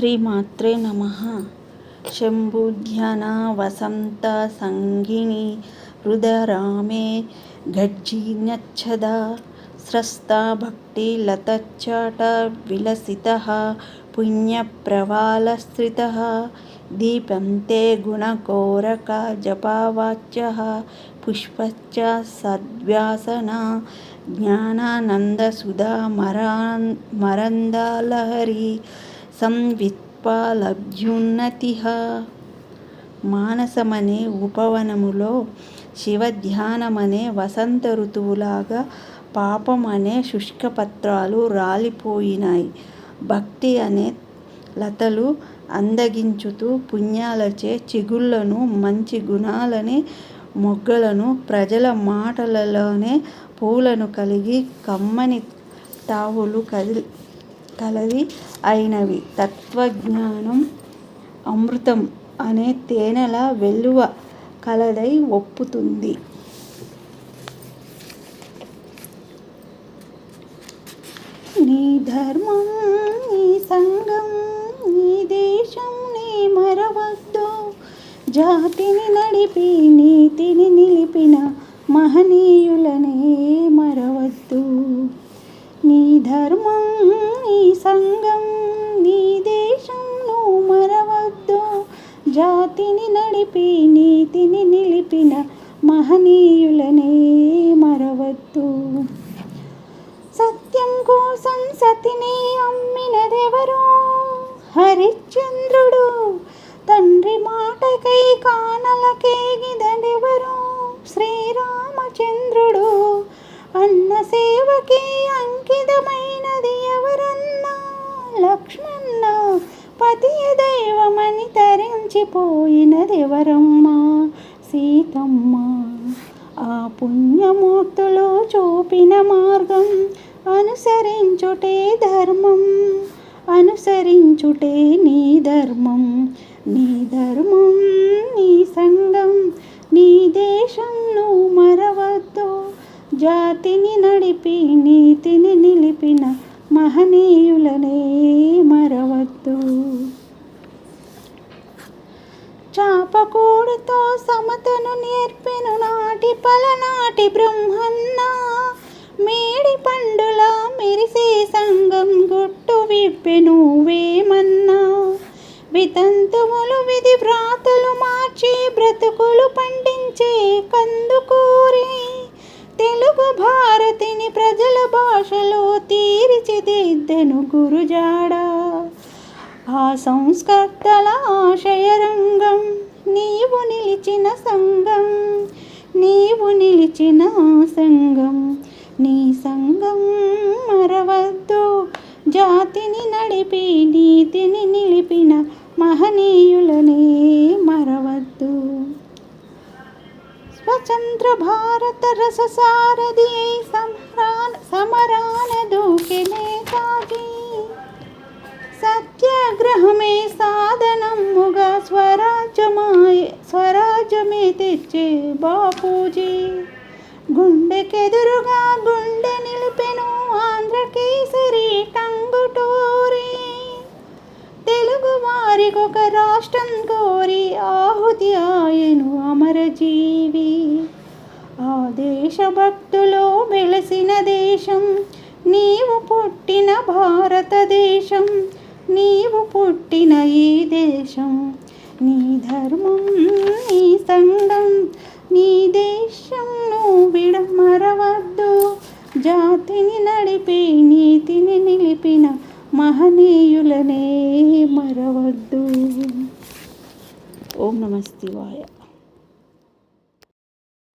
శ్రీమాత్రే నమ శంభుధ్యాన వసంత సంగిణి రుదరామే గజ్జినచ్చదా స్రస్తా భక్తిలతచ్చాట విలసితः పుణ్యప్రవాలశ్రితः దీపంతే గుణకోరక జపావాచ్య పుష్పచ్చ సద్వ్యాసన జ్ఞానానందసుధా మరా మరందాలహరి సంవిత్పాలభ్యున్నతిః మానసమనే ఉపవనములో శివధ్యానమనే వసంత ఋతువులాగా పాపం అనే శుష్కపత్రాలు రాలిపోయినాయి. భక్తి అనే లతలు అందగించుతూ పుణ్యాలచే చిగుళ్ళను మంచి గుణాలనే మొగ్గలను ప్రజల మాటలలోనే పూలను కలిగి కమ్మని తావులు కలవి అయినవి. తత్వజ్ఞానం అమృతం అనే తేనెల వెల్లువ కలదై ఒప్పుతుంది. నీ ధర్మం నీ సంఘం నీ దేశం నీ మరవద్దు జాతిని నడిపి నీతిని నిలిపి జాతిని నడిపి నీతిని నిలిపిన మహనీయులనే మరవద్దు. సత్యం కోసం సతిని అమ్మినదెవరో హరిశ్చంద్రుడు. తండ్రి మాటకై కానలకేగిదెవరో శ్రీరామచంద్రుడు. అన్న సేవకే అంకితమైనది ఎవరన్నా? లక్ష్మణ. పతియ దైవమని తరించిపోయినదెవరమ్మా? సీతమ్మ. ఆ పుణ్యమూర్తులు చూపిన మార్గం అనుసరించుటే ధర్మం. అనుసరించుటే నీ ధర్మం. నీ ధర్మం నీ సంగం నీ దేశం నువ్వు మరవద్దు జాతిని నడిపి నీతిని నిలిపిన మహనీయులనే మరవద్దు. చాపకూడుతో తను నేర్పెను నాటి పలనాటి బ్రహ్మన్న. మేడి పండులా మెరిసే సంగం గుట్టు విప్పెను నువ్వేమన్నా వితంతువులు విధి వ్రాతలు మార్చి బ్రతుకులు పండించే కందుకూరి. తెలుగు భారతిని ప్రజల భాషలో తీర్చిదిద్దెను గురుజాడ ఆ సంస్కర్తల ఆశయరంగం నీవు నిలిచిన సంగం. నీవు నిలిచిన సంగం. నీ సంగం మరవద్దు జాతిని నడిపి నీతిని నిలిపిన మహనీయులనే మరవద్దు. స్వతంత్ర భారత రససారథి అయి సమరాన దూకె నేతాజీ. సత్యాగ్రహమే స్వరాజ్యమే తెచ్చే బాపూజీ. గుండెకెదురుగా గుండె నిలిపెను ఆంధ్రకేసరి టంగుటూరి. తెలుగువారికొక రాష్ట్రం కోరి ఆహుతి ఆయను అమరజీవి. ఆ దేశభక్తులో వెలసిన దేశం నీవు పుట్టిన భారతదేశం. నీవు పుట్టిన ఈ దేశం. నీ ధర్మం నీ సంఘం నీ దేశం నువ్వు విడమరవద్దు జాతిని నడిపి నీతిని నిలిపిన మహనీయులనే మరవద్దు. ఓం నమః శివాయ